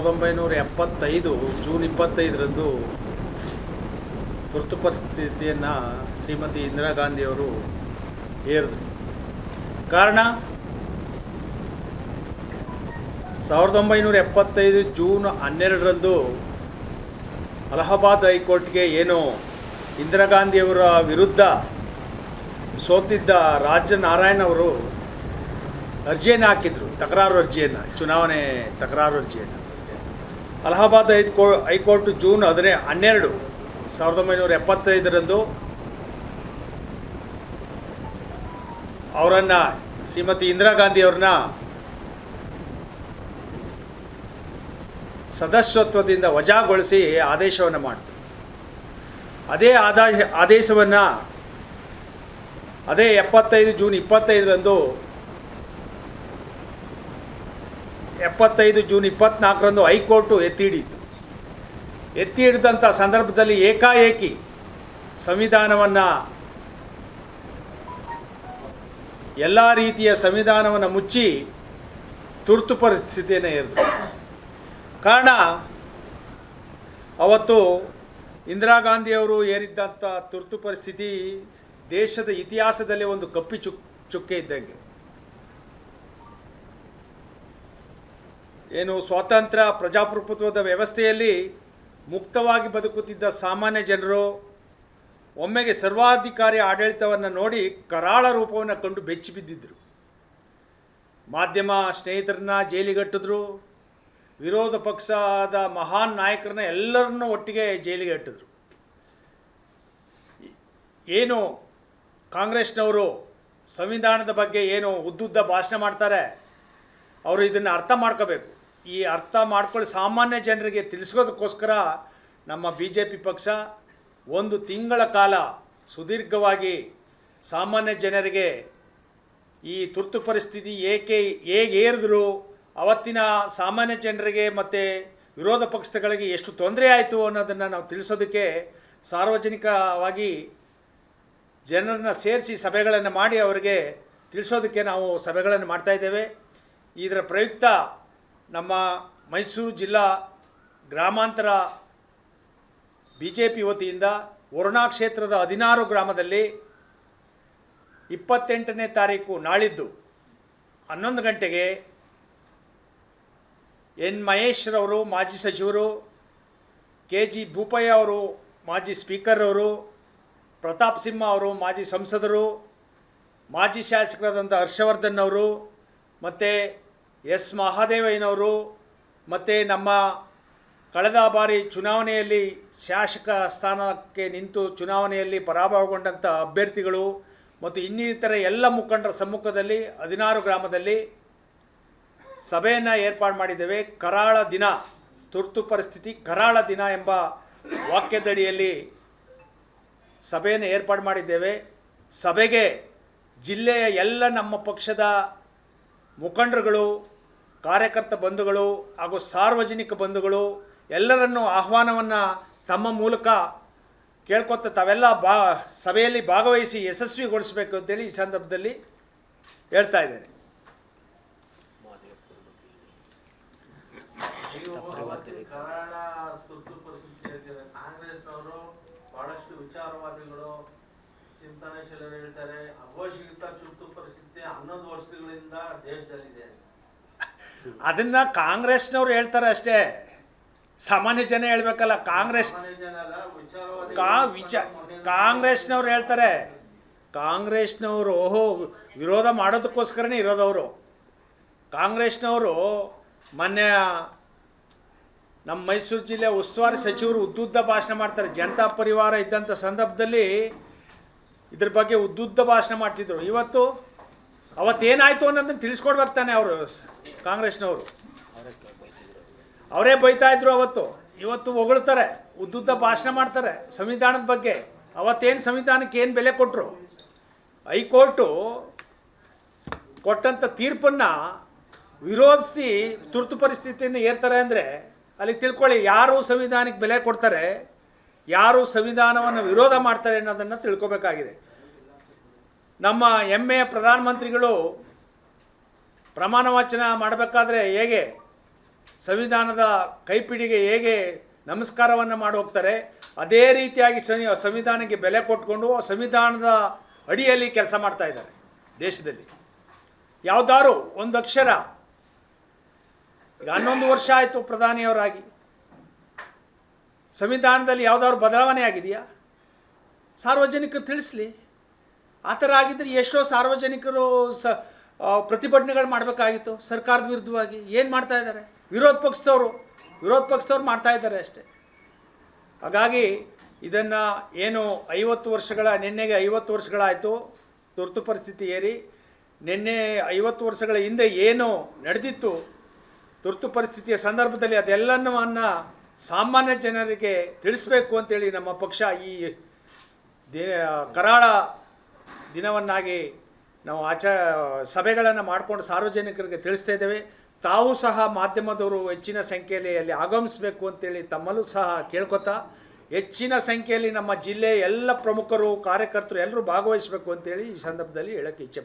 ಸಾವಿರದ ಒಂಬೈನೂರ ಎಪ್ಪತ್ತೈದು ಜೂನ್ ಇಪ್ಪತ್ತೈದರಂದು ತುರ್ತು ಪರಿಸ್ಥಿತಿಯನ್ನು ಶ್ರೀಮತಿ ಇಂದಿರಾ ಗಾಂಧಿಯವರು ಏರಿದರು ಕಾರಣ, ಸಾವಿರದ ಒಂಬೈನೂರ ಎಪ್ಪತ್ತೈದು ಜೂನ್ ಹನ್ನೆರಡರಂದು ಅಲಹಾಬಾದ್ ಹೈಕೋರ್ಟ್ಗೆ ಏನು ಇಂದಿರಾ ಗಾಂಧಿಯವರ ವಿರುದ್ಧ ಸೋತಿದ್ದ ರಾಜ್ಯ ನಾರಾಯಣ್ ಅವರು ಅರ್ಜಿಯನ್ನು ಹಾಕಿದರು, ತಕರಾರು ಅರ್ಜಿಯನ್ನು, ಚುನಾವಣೆ ತಕರಾರು ಅರ್ಜಿಯನ್ನು. Allahabad high high court June ಹದಿನೇ, ಹನ್ನೆರಡು, ಸಾವಿರದ ಒಂಬೈನೂರ ಎಪ್ಪತ್ತೈದರಂದು ಅವರನ್ನು ಶ್ರೀಮತಿ ಇಂದಿರಾ ಗಾಂಧಿ ಅವ್ರನ್ನ ಸದಸ್ಯತ್ವದಿಂದ ವಜಾಗೊಳಿಸಿ ಆದೇಶವನ್ನು ಮಾಡ್ತು. ಅದೇ ಆದೇಶ ಆದೇಶವನ್ನು ಅದೇ ಎಪ್ಪತ್ತೈದು ಜೂನ್ ಇಪ್ಪತ್ತೈದರಂದು ಎಪ್ಪತ್ತೈದು ಜೂನ್ ಇಪ್ಪತ್ತ್ನಾಲ್ಕರಂದು ಹೈಕೋರ್ಟು ಎತ್ತಿ ಹಿಡಿಯಿತು ಎತ್ತಿ ಹಿಡಿದಂಥ ಸಂದರ್ಭದಲ್ಲಿ ಏಕಾಏಕಿ ಸಂವಿಧಾನವನ್ನು ಎಲ್ಲ ರೀತಿಯ ಸಂವಿಧಾನವನ್ನು ಮುಚ್ಚಿ ತುರ್ತು ಪರಿಸ್ಥಿತಿಯನ್ನು ಏರಿದ್ರು ಕಾರಣ, ಅವತ್ತು ಇಂದಿರಾ ಗಾಂಧಿಯವರು ಏರಿದ್ದಂಥ ತುರ್ತು ಪರಿಸ್ಥಿತಿ ದೇಶದ ಇತಿಹಾಸದಲ್ಲಿ ಒಂದು ಕಪ್ಪಿ ಚುಕ್, ಚುಕ್ಕೆ ಇದ್ದಂಗೆ. ಏನು ಸ್ವಾತಂತ್ರ್ಯ ಪ್ರಜಾಪ್ರಭುತ್ವದ ವ್ಯವಸ್ಥೆಯಲ್ಲಿ ಮುಕ್ತವಾಗಿ ಬದುಕುತ್ತಿದ್ದ ಸಾಮಾನ್ಯ ಜನರು ಒಮ್ಮೆಗೆ ಸರ್ವಾಧಿಕಾರಿ ಆಡಳಿತವನ್ನು ನೋಡಿ ಕರಾಳ ರೂಪವನ್ನು ಕಂಡು ಬೆಚ್ಚಿ ಬಿದ್ದಿದ್ದರು ಮಾಧ್ಯಮ ಸ್ನೇಹಿತರನ್ನ ಜೈಲಿಗಟ್ಟಿದ್ರು, ವಿರೋಧ ಪಕ್ಷದ ಮಹಾನ್ ನಾಯಕರನ್ನ ಎಲ್ಲರನ್ನೂ ಒಟ್ಟಿಗೆ ಜೈಲಿಗೆ ಇಟ್ಟಿದ್ರು ಏನು ಕಾಂಗ್ರೆಸ್ನವರು ಸಂವಿಧಾನದ ಬಗ್ಗೆ ಏನು ಉದ್ದುದ್ದ ಭಾಷಣ ಮಾಡ್ತಾರೆ, ಅವರು ಇದನ್ನು ಅರ್ಥ ಮಾಡ್ಕೋಬೇಕು. ಈ ಅರ್ಥ ಮಾಡ್ಕೊಳ್ಳಿ, ಸಾಮಾನ್ಯ ಜನರಿಗೆ ತಿಳಿಸೋದಕ್ಕೋಸ್ಕರ ನಮ್ಮ ಬಿ ಜೆ ಪಿ ಪಕ್ಷ ಒಂದು ತಿಂಗಳ ಕಾಲ ಸುದೀರ್ಘವಾಗಿ ಸಾಮಾನ್ಯ ಜನರಿಗೆ ಈ ತುರ್ತು ಪರಿಸ್ಥಿತಿ ಏಕೆ, ಹೇಗೆ ಏರಿದ್ರು, ಅವತ್ತಿನ ಸಾಮಾನ್ಯ ಜನರಿಗೆ ಮತ್ತು ವಿರೋಧ ಪಕ್ಷಗಳಿಗೆ ಎಷ್ಟು ತೊಂದರೆ ಆಯಿತು ಅನ್ನೋದನ್ನು ನಾವು ತಿಳಿಸೋದಕ್ಕೆ ಸಾರ್ವಜನಿಕವಾಗಿ ಜನರನ್ನು ಸೇರಿಸಿ ಸಭೆಗಳನ್ನು ಮಾಡಿ ಅವರಿಗೆ ತಿಳಿಸೋದಕ್ಕೆ ನಾವು ಸಭೆಗಳನ್ನು ಮಾಡ್ತಾಯಿದ್ದೇವೆ ಇದರ ಪ್ರಯುಕ್ತ ನಮ್ಮ ಮೈಸೂರು ಜಿಲ್ಲಾ ಗ್ರಾಮಾಂತರ ಬಿ ಜೆ ಪಿ ವತಿಯಿಂದ ವರುಣಾ ಕ್ಷೇತ್ರದ ಹದಿನಾರು ಗ್ರಾಮದಲ್ಲಿ ಇಪ್ಪತ್ತೆಂಟನೇ ತಾರೀಕು ನಾಳಿದ್ದು ಹನ್ನೊಂದು ಗಂಟೆಗೆ ಎನ್ ಮಹೇಶ್ರವರು, ಮಾಜಿ ಸಚಿವರು ಕೆ ಜಿ ಭೂಪಯ್ಯ ಅವರು, ಮಾಜಿ ಸ್ಪೀಕರ್ ಅವರು, ಪ್ರತಾಪ್ ಸಿಂಹ ಅವರು, ಮಾಜಿ ಸಂಸದರು, ಮಾಜಿ ಶಾಸಕರಾದಂಥ ಹರ್ಷವರ್ಧನ್ ಅವರು, ಮತ್ತು ಎಸ್ ಮಹಾದೇವಯ್ಯನವರು ಮತ್ತು ನಮ್ಮ ಕಳೆದ ಬಾರಿ ಚುನಾವಣೆಯಲ್ಲಿ ಶಾಸಕ ಸ್ಥಾನಕ್ಕೆ ನಿಂತು ಚುನಾವಣೆಯಲ್ಲಿ ಪರಾಭವಗೊಂಡಂಥ ಅಭ್ಯರ್ಥಿಗಳು ಮತ್ತು ಇನ್ನಿತರ ಎಲ್ಲ ಮುಖಂಡರ ಸಮ್ಮುಖದಲ್ಲಿ ಹದಿನಾರು ಗ್ರಾಮದಲ್ಲಿ ಸಭೆಯನ್ನು ಏರ್ಪಾಡು ಮಾಡಿದ್ದೇವೆ. ಕರಾಳ ದಿನ, ತುರ್ತು ಪರಿಸ್ಥಿತಿ, ಕರಾಳ ದಿನ ಎಂಬ ವಾಕ್ಯದಡಿಯಲ್ಲಿ ಸಭೆಯನ್ನು ಏರ್ಪಾಡು ಮಾಡಿದ್ದೇವೆ. ಸಭೆಗೆ ಜಿಲ್ಲೆಯ ಎಲ್ಲ ನಮ್ಮ ಪಕ್ಷದ ಮುಖಂಡರುಗಳು ಕಾರ್ಯಕರ್ತ ಬಂಧುಗಳು ಹಾಗೂ ಸಾರ್ವಜನಿಕ ಬಂಧುಗಳು ಎಲ್ಲರನ್ನೂ ಆಹ್ವಾನವನ್ನು ತಮ್ಮ ಮೂಲಕ ಕೇಳ್ಕೊತ ತಾವೆಲ್ಲ ಬಾ, ಸಭೆಯಲ್ಲಿ ಭಾಗವಹಿಸಿ ಯಶಸ್ವಿಗೊಳಿಸಬೇಕು ಅಂತೇಳಿ ಈ ಸಂದರ್ಭದಲ್ಲಿ ಹೇಳ್ತಾ ಇದ್ದೇನೆ. ವಿಚಾರವಾದಿಗಳು ಹೇಳ್ತಾರೆ ಅಘೋಷಿತ ತುರ್ತು ಪರಿಸ್ಥಿತಿ ಹನ್ನೊಂದು ವರ್ಷಗಳಿಂದ ದೇಶದಲ್ಲಿದೆ. ಅದನ್ನ ಕಾಂಗ್ರೆಸ್ನವ್ರು ಹೇಳ್ತಾರೆ ಅಷ್ಟೇ. ಸಾಮಾನ್ಯ ಜನ ಹೇಳ್ಬೇಕಲ್ಲ ಕಾಂಗ್ರೆಸ್ ಕಾ ವಿಚ ಕಾಂಗ್ರೆಸ್ನವ್ರು ಹೇಳ್ತಾರೆ. ಕಾಂಗ್ರೆಸ್ನವರು ಓಹೋ ವಿರೋಧ ಮಾಡೋದಕ್ಕೋಸ್ಕರನೇ ಇರೋದವರು. ಕಾಂಗ್ರೆಸ್ನವರು ಮೊನ್ನೆ ನಮ್ಮ ಮೈಸೂರು ಜಿಲ್ಲೆ ಉಸ್ತುವಾರಿ ಸಚಿವರು ಉದ್ದುದ್ದ ಭಾಷಣ ಮಾಡ್ತಾರೆ. ಜನತಾ ಪರಿವಾರ ಇದ್ದಂಥ ಸಂದರ್ಭದಲ್ಲಿ ಇದ್ರ ಬಗ್ಗೆ ಉದ್ದುದ್ದ ಭಾಷಣ ಮಾಡ್ತಿದ್ರು. ಇವತ್ತು ಅವತ್ತೇನಾಯಿತು ಅನ್ನೋದನ್ನು ತಿಳಿಸ್ಕೊಡ್ಬೇಕು ಬರ್ತಾನೆ ಅವರು ಕಾಂಗ್ರೆಸ್ನವರು. ಅವರೇ ಬೈತಾ ಇದ್ರು ಅವತ್ತು. ಇವತ್ತು ಹೊಗಳ್ತಾರೆ, ಉದ್ದುದ್ದ ಭಾಷಣ ಮಾಡ್ತಾರೆ ಸಂವಿಧಾನದ ಬಗ್ಗೆ. ಅವತ್ತೇನು ಸಂವಿಧಾನಕ್ಕೆ ಏನು ಬೆಲೆ ಕೊಟ್ಟರು ಹೈಕೋರ್ಟು ಕೊಟ್ಟಂಥ ತೀರ್ಪನ್ನು ವಿರೋಧಿಸಿ ತುರ್ತು ಪರಿಸ್ಥಿತಿಯನ್ನು ಏರ್ತಾರೆ ಅಂದರೆ ಅಲ್ಲಿ ತಿಳ್ಕೊಳ್ಳಿ, ಯಾರು ಸಂವಿಧಾನಕ್ಕೆ ಬೆಲೆ ಕೊಡ್ತಾರೆ, ಯಾರು ಸಂವಿಧಾನವನ್ನು ವಿರೋಧ ಮಾಡ್ತಾರೆ ಅನ್ನೋದನ್ನು ತಿಳ್ಕೊಬೇಕಾಗಿದೆ. ನಮ್ಮ ಹೆಮ್ಮೆಯ ಪ್ರಧಾನಮಂತ್ರಿಗಳು ಪ್ರಮಾಣ ವಚನ ಮಾಡಬೇಕಾದ್ರೆ ಹೇಗೆ? ಸಂವಿಧಾನದ ಕೈಪಿಡಿಗೆ ಹೇಗೆ ನಮಸ್ಕಾರವನ್ನು ಮಾಡಿ ಹೋಗ್ತಾರೆ? ಅದೇ ರೀತಿಯಾಗಿ ಸಂವಿ- ಸಂವಿಧಾನಕ್ಕೆ ಬೆಲೆ ಕೊಟ್ಕೊಂಡು ಸಂವಿಧಾನದ ಅಡಿಯಲ್ಲಿ ಕೆಲಸ ಮಾಡ್ತಾ ಇದ್ದಾರೆ ದೇಶದಲ್ಲಿ. ಯಾವ್ದಾರು ಒಂದು ಅಕ್ಷರ. ಈಗ ಹನ್ನೊಂದು ವರ್ಷ ಆಯಿತು ಪ್ರಧಾನಿಯವರಾಗಿ. ಸಂವಿಧಾನದಲ್ಲಿ ಯಾವ್ದಾದ್ರು ಬದಲಾವಣೆ ಆಗಿದೆಯಾ? ಸಾರ್ವಜನಿಕರು ತಿಳಿಸ್ಲಿ. ಆ ಥರ ಆಗಿದ್ದರೆ ಎಷ್ಟೋ ಸಾರ್ವಜನಿಕರು ಸ ಪ್ರತಿಭಟನೆಗಳು ಮಾಡಬೇಕಾಗಿತ್ತು ಸರ್ಕಾರದ ವಿರುದ್ಧವಾಗಿ. ಏನು ಮಾಡ್ತಾ ಇದ್ದಾರೆ? ವಿರೋಧ ಪಕ್ಷದವರು. ವಿರೋಧ ಪಕ್ಷದವ್ರು ಮಾಡ್ತಾ ಇದ್ದಾರೆ ಅಷ್ಟೇ. ಹಾಗಾಗಿ ಇದನ್ನು ಏನು ಐವತ್ತು ವರ್ಷಗಳ, ನಿನ್ನೆಗೆ ಐವತ್ತು ವರ್ಷಗಳಾಯಿತು. ತುರ್ತು ಪರಿಸ್ಥಿತಿ ಏರಿ. ನಿನ್ನೆ ಐವತ್ತು ವರ್ಷಗಳ ಹಿಂದೆ ಏನು ನಡೆದಿತ್ತು, ತುರ್ತು ಪರಿಸ್ಥಿತಿಯ ಸಂದರ್ಭದಲ್ಲಿ ಅದೆಲ್ಲವನ್ನು ಸಾಮಾನ್ಯ ಜನರಿಗೆ ತಿಳಿಸ್ಬೇಕು ಅಂತೇಳಿ ನಮ್ಮ ಪಕ್ಷ ಈ ದೇ ಕರಾಳ ದಿನವನ್ನಾಗಿ ನಾವು ಆಚ, ಸಭೆಗಳನ್ನು ಮಾಡಿಕೊಂಡು ಸಾರ್ವಜನಿಕರಿಗೆ ತಿಳಿಸ್ತಾ ಇದ್ದೇವೆ. ತಾವು ಸಹ ಮಾಧ್ಯಮದವರು ಹೆಚ್ಚಿನ ಸಂಖ್ಯೆಯಲ್ಲಿ ಅಲ್ಲಿ ಆಗಮಿಸಬೇಕು ಅಂತೇಳಿ ತಮ್ಮಲ್ಲೂ ಸಹ ಕೇಳ್ಕೊತಾ, ಹೆಚ್ಚಿನ ಸಂಖ್ಯೆಯಲ್ಲಿ ನಮ್ಮ ಜಿಲ್ಲೆಯ ಎಲ್ಲ ಪ್ರಮುಖರು, ಕಾರ್ಯಕರ್ತರು ಎಲ್ಲರೂ ಭಾಗವಹಿಸಬೇಕು ಅಂತೇಳಿ ಈ ಸಂದರ್ಭದಲ್ಲಿ ಹೇಳೋಕ್ಕೆ ಇಚ್ಛೆ